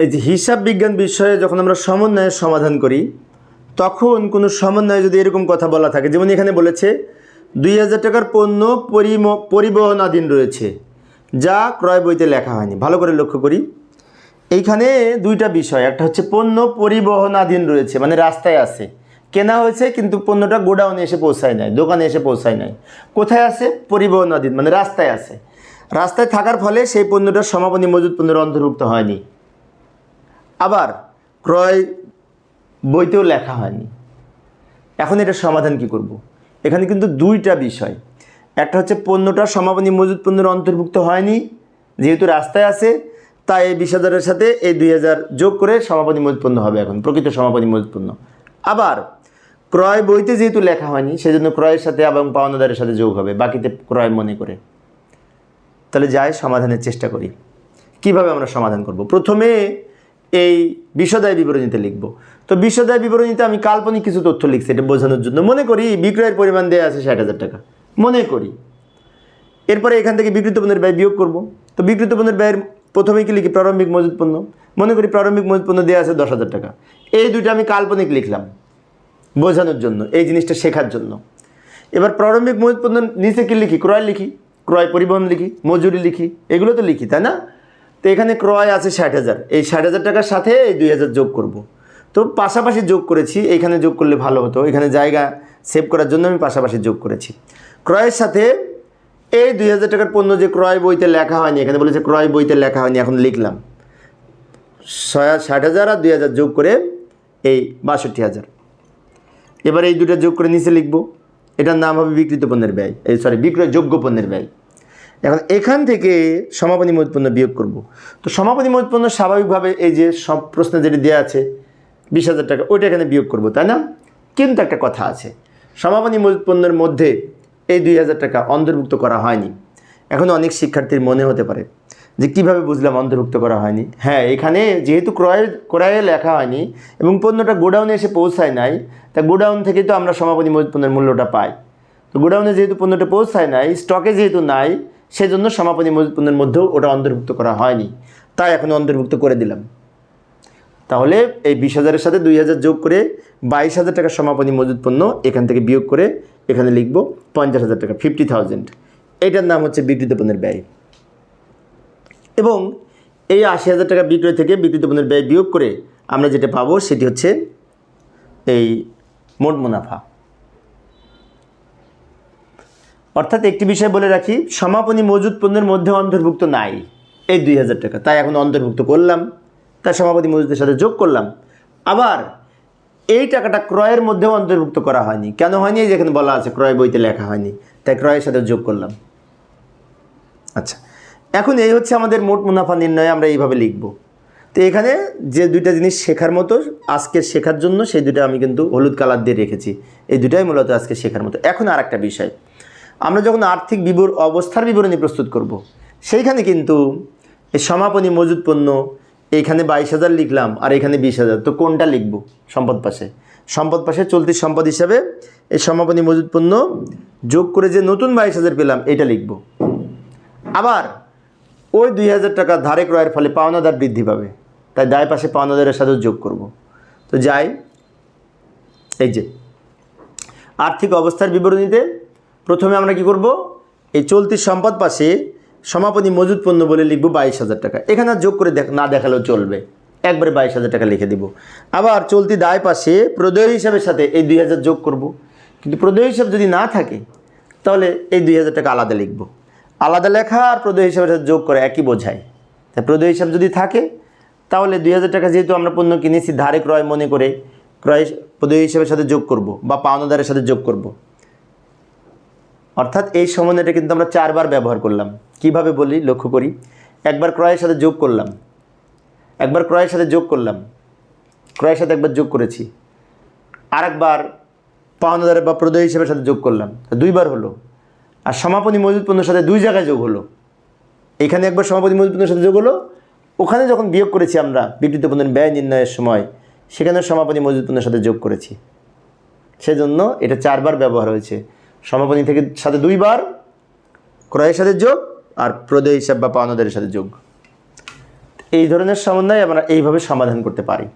এই যে হিসাব বিজ্ঞান বিষয়ে যখন আমরা সমন্বয়ের সমাধান করি, তখন কোনো সমন্বয়ে যদি এরকম কথা বলা থাকে, যেমন এখানে বলেছে, দুই হাজার টাকার পণ্য পরিবহনাধীন রয়েছে, যা ক্রয় বইতে লেখা হয়নি। ভালো করে লক্ষ্য করি। এইখানে দুইটা বিষয়, একটা হচ্ছে পণ্য পরিবহনাধীন রয়েছে মানে রাস্তায় আছে। কেনা হয়েছে, কিন্তু পণ্যটা গোডাউনে এসে পৌঁছায় নাই, দোকানে এসে পৌঁছায় নাই। কোথায় আছে? পরিবহনাধীন মানে রাস্তায় আছে। রাস্তায় থাকার ফলে সেই পণ্যটা সমাপনী মজুদ পণ্যের অন্তর্ভুক্ত হয়নি। আবার ক্রয় বইতেও লেখা হয়নি। এখন এটা সমাধান কি করব। এখানে কিন্তু দুইটা বিষয়। একটা হচ্ছে পণ্যটা সমাপনী মজুদ পণ্যের অন্তর্ভুক্ত হয়নি, যেহেতু রাস্তায় আছে, তাই এই বিশ হাজারের সাথে এই দুই হাজার যোগ করে সমাপনী মজুদ পণ্য হবে এখন, প্রকৃত সমাপনী মজুদ পণ্য। আবার ক্রয় বইতে যেহেতু লেখা হয়নি, সেজন্য ক্রয়ের সাথে এবং পাওনাদারের সাথে যোগ হবে, বাকিতে ক্রয় মনে করে। তাহলে যাই, সমাধানের চেষ্টা করি। কীভাবে আমরা সমাধান করব? প্রথমে এই বিশদায় বিবরণীতে লিখব। তো বিশদায় বিবরণীতে আমি কাল্পনিক কিছু তথ্য লিখছি, এটা বোঝানোর জন্য। মনে করি বিক্রয়ের পরিমাণ দেওয়া আছে ষাট হাজার টাকা। মনে করি। এরপরে এখান থেকে বিকৃত পণ্যের ব্যয় বিয়োগ করব। তো বিকৃত পণ্যের ব্যয়ের প্রথমেই কি লিখি? প্রারম্ভিক মজুদ পণ্য। মনে করি প্রারম্ভিক মজুদ পণ্য দেওয়া আছে দশ হাজার টাকা। এই দুইটা আমি কাল্পনিক লিখলাম, বোঝানোর জন্য, এই জিনিসটা শেখার জন্য। এবার প্রারম্ভিক মজুদ পণ্য নিচে কি লিখি? ক্রয় লিখি, ক্রয় পরিবহন লিখি, মজুরি লিখি, এগুলো তো লিখি, তাই না? তো এখানে ক্রয় আছে ষাট হাজার। এই ষাট হাজার টাকার সাথে এই দুই হাজার যোগ করব। তো পাশাপাশি যোগ করেছি, এখানে যোগ করলে ভালো হতো। এখানে জায়গা সেভ করার জন্য আমি পাশাপাশি যোগ করেছি। ক্রয়ের সাথে এই দুই হাজার টাকার পণ্য যে ক্রয় বইতে লেখা হয়নি, এখানে বলেছে ক্রয় বইতে লেখা হয়নি, এখন লিখলাম। ছয় ষাট হাজার আর দুই হাজার যোগ করে এই বাষট্টি হাজার। এবার এই দুটো যোগ করে নিচে লিখব। এটার নাম হবে বিকৃত পণ্যের ব্যয়। এই সরি বিক্রয়যোগ্য পণ্যের ব্যয়। এখন এখান থেকে সমাপনী পণ্য বিয়োগ করব। তো সমাপনী পণ্য স্বাভাবিকভাবে এই যে সব প্রশ্নে যেটি দেওয়া আছে, বিশ হাজার টাকা, ওইটা এখানে বিয়োগ করব, তাই না? কিন্তু একটা কথা আছে, সমাপনী পণ্যের মধ্যে এই দুই হাজার টাকা অন্তর্ভুক্ত করা হয়নি। এখন অনেক শিক্ষার্থীর মনে হতে পারে যে কীভাবে বুঝলাম অন্তর্ভুক্ত করা হয়নি। হ্যাঁ এখানে যেহেতু ক্রয়, ক্রয়ে লেখা হয়নি এবং পণ্যটা গোডাউনে এসে পৌঁছায় নাই, তা গোডাউন থেকেই তো আমরা সমাপনী মজুত পণ্যের মূল্যটা পাই। তো গোডাউনে যেহেতু পণ্যটা পৌঁছায় নাই, স্টকে যেহেতু নাই সেজন্য সমাপনী পণ্যের মধ্যেও ওটা অন্তর্ভুক্ত করা হয়নি। তাই এখন অন্তর্ভুক্ত করে দিলাম। তাহলে এই বিশ হাজারের সাথে দুই হাজার যোগ করে বাইশ হাজার টাকা সমাপনী মজুদ পণ্য এখান থেকে বিয়োগ করে এখানে লিখব পঞ্চাশ হাজার টাকা ফিফটি থাউজেন্ড এটার নাম হচ্ছে বিকৃত পণ্যের ব্যয়। এবং এই আশি হাজার টাকা বিক্রয় থেকে বিকৃত পণ্যের ব্যয় বিয়োগ করে আমরা যেটা পাবো সেটি হচ্ছে এই মোট মুনাফা। অর্থাৎ একটি বিষয় বলে রাখি, সমাপনী মজুদ পণ্যের মধ্যে অন্তর্ভুক্ত নাই। এই দুই হাজার টাকা। তাই এখন অন্তর্ভুক্ত করলাম, তার সমাপনী মজুদের সাথে যোগ করলাম। আবার এই টাকাটা ক্রয়ের মধ্যেও অন্তর্ভুক্ত করা হয়নি। কেন হয়নি? যেখানে বলা আছে, ক্রয় বইতে লেখা হয়নি। তাই ক্রয়ের সাথে যোগ করলাম। আচ্ছা এখন এই হচ্ছে আমাদের মোট মুনাফা নির্ণয়, আমরা এইভাবে লিখব। তো এখানে যে দুইটা জিনিস শেখার মতো, আজকে শেখার জন্য সেই দুটো আমি কিন্তু হলুদ কালার দিয়ে রেখেছি। এই দুটাই মূলত আজকে শেখার মতো। এখন আর একটা বিষয়। আমরা যখন আর্থিক বিবর, অবস্থার বিবরণী প্রস্তুত করব। সেইখানে কিন্তু এই সমাপনী মজুদ পণ্য, এইখানে বাইশ হাজার লিখলাম, আর এখানে বিশ হাজার। তো কোনটা লিখব সম্পদ পাশে? সম্পদ পাশে চলতি সম্পদ হিসাবে এই সমাপনী মজুদ পণ্য যোগ করে যে নতুন বাইশ হাজার পেলাম এটা লিখব। আবার ওই দুই হাজার টাকা ধারে ক্রয়ের ফলে পাওনাদার বৃদ্ধি পাবে। তাই দায় পাশে পাওনাদারের সাথেও যোগ করব। তো যাই, এই যে আর্থিক অবস্থার বিবরণীতে প্রথমে আমরা কি করব? এই চলতি সম্পদ পাশে সমাপনী মজুদ পণ্য বলে লিখব বাইশ হাজার টাকা। এখানে যোগ করে দেখ না দেখালেও চলবে। একবারে বাইশ হাজার টাকা লিখে দিব। আবার চলতি দায় পাশে প্রদেয় হিসাবের সাথে এই দুই হাজার যোগ করব। কিন্তু প্রদেয় হিসাব যদি না থাকে, তাহলে এই দুই হাজার টাকা আলাদা লিখব। আলাদা লেখা আর প্রদেয় হিসাবের সাথে যোগ করে একই বোঝায়। তাই প্রদেয় হিসাব যদি থাকে, তাহলে দুই হাজার টাকা যেহেতু আমরা পণ্য কিনেছি, ধারে ক্রয় মনে করে ক্রয় প্রদেয় হিসাবের সাথে যোগ করব বা পাওনাদারের সাথে যোগ করব। অর্থাৎ এই সমন্বয়টা কিন্তু আমরা চারবার ব্যবহার করলাম। কীভাবে বলি? লক্ষ্য করি। একবার ক্রয়ের সাথে যোগ করলাম। একবার ক্রয়ের সাথে যোগ করলাম। ক্রয়ের সাথে একবার যোগ করেছি। আরেকবার পাওনাদারের বা প্রদয় হিসেবের সাথে যোগ করলাম। দুইবার হলো। আর সমাপনী মজুদ পণ্যের সাথে দুই জায়গায় যোগ হলো। এখানে একবার সমাপনী মজুদ পণ্যের সাথে যোগ হলো। ওখানে যখন বিয়োগ করেছি আমরা বিকৃত পণ্যের ব্যয় নির্ণয়ের সময়, সেখানে সমাপনী মজুদ পণ্যের সাথে যোগ করেছি। সেজন্য এটা চারবার ব্যবহার হয়েছে। সমাপনী থেকে সাথে দুইবার, ক্রয়ের সাথে যোগ আর প্রদেয় হিসাব বা পাওনাদারের সাথে যোগ। এই ধরনের সমন্বয় আমরা এইভাবে সমাধান করতে পারি।